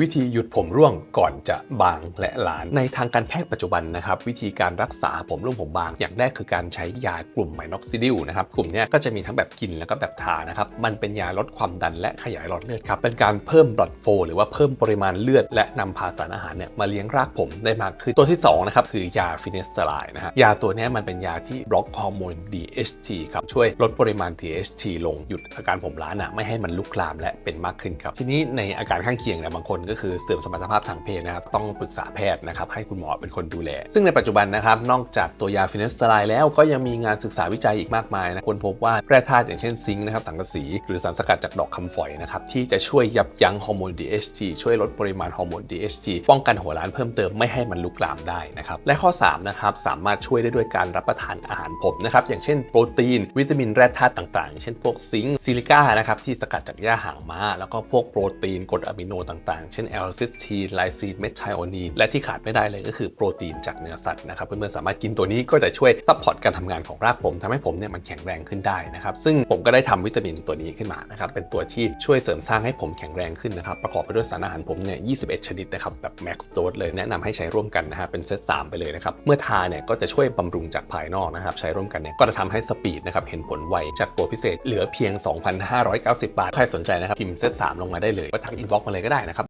วิธีหยุดผมร่วงก่อนจะบางและหลาน ในทางการแพทย์ปัจจุบันนะครับ วิธีการรักษาผมร่วงผมบาง อย่างแรกคือการใช้ยากลุ่มไมน็อกซิดิลนะครับ กลุ่มนี้ก็จะมีทั้งแบบกินแล้วก็แบบทานะครับ มันเป็นยาลดความดันและขยายหลอดเลือดครับ เป็นการเพิ่มบลัดโฟ หรือว่าเพิ่มปริมาณเลือด และนำพาสารอาหารเนี่ยมาเลี้ยงรากผมได้มากขึ้นตัวที่สองนะครับคือยาฟินิสเตอไรด์นะฮะยาตัวนี้มันเป็นยาที่บล็อกฮอร์โมน DHT ครับช่วยลดปริมาณ DHT ลงหยุดอาการผมล้านะไม่ให้มันลุกลามและเป็นมากขึ้นครับทีนี้ในอาการข้างเคียงเนี่ยบางคนก็คือเสื่อมสมรรถภาพทางเพศนะครับต้องปรึกษาแพทย์นะครับให้คุณหมอเป็นคนดูแล ซึ่งในปัจจุบันนะครับนอกจากตัวยาฟินเนสไรด์แล้วก็ยังมีงานศึกษาวิจัยอีกมากมายนะคนพบว่าแร่ธาตุอย่างเช่นซิงค์นะครับสังกะสี หรือสารสกัดจากดอกคำฝอยนะครับที่จะช่วยยับยั้งฮอร์โมน DHT ช่วยลดปริมาณฮอร์โมน DHT ป้องกันหัวล้านเพิ่มเติมไม่ให้มันลุกลามได้นะครับและข้อ3นะครับสามารถช่วยได้ด้วยการรับประทานอาหารผมนะครับอย่างเช่นโปรตีน วิตามินแร่ธาตุต่างๆ เช่นพวกซิงค์ซิลิก้านะครับที่สกัดจากหญ้าหางม้า แล้วก็พวกโปรตีนกรดอะมิโนต่างๆเช่นแอลซิสทีนไลซีนเมทไทโอนีนและที่ขาดไม่ได้เลยก็คือโปรตีนจากเนื้อสัตว์นะครับเพื่อนๆสามารถกินตัวนี้ก็จะช่วยซัพพอร์ตการทำงานของรากผมทำให้ผมเนี่ยมันแข็งแรงขึ้นได้นะครับซึ่งผมก็ได้ทำวิตามินตัวนี้ขึ้นมานะครับเป็นตัวที่ช่วยเสริมสร้างให้ผมแข็งแรงขึ้นนะครับประกอบไปด้วยสารอาหารผมเนี่ย 21 ชนิดนะครับแบบแม็กซ์โดสเลยแนะนำให้ใช้ร่วมกันนะฮะเป็นเซต3ไปเลยนะครับเมื่อทาเนี่ยก็จะช่วยบำรุงจากภายนอกนะครับใช้ร่วมกันเนี่ยก็จะทำให้สปีดนะครับเห็นผลไวจากตัวพิเศษเหลือเพียง 2,590 บาทใครสนใจนะครับพิมพ์เซต3ลงมาได้เลยก็ทักอินบ็อกมาเลยก็ได้นะครับ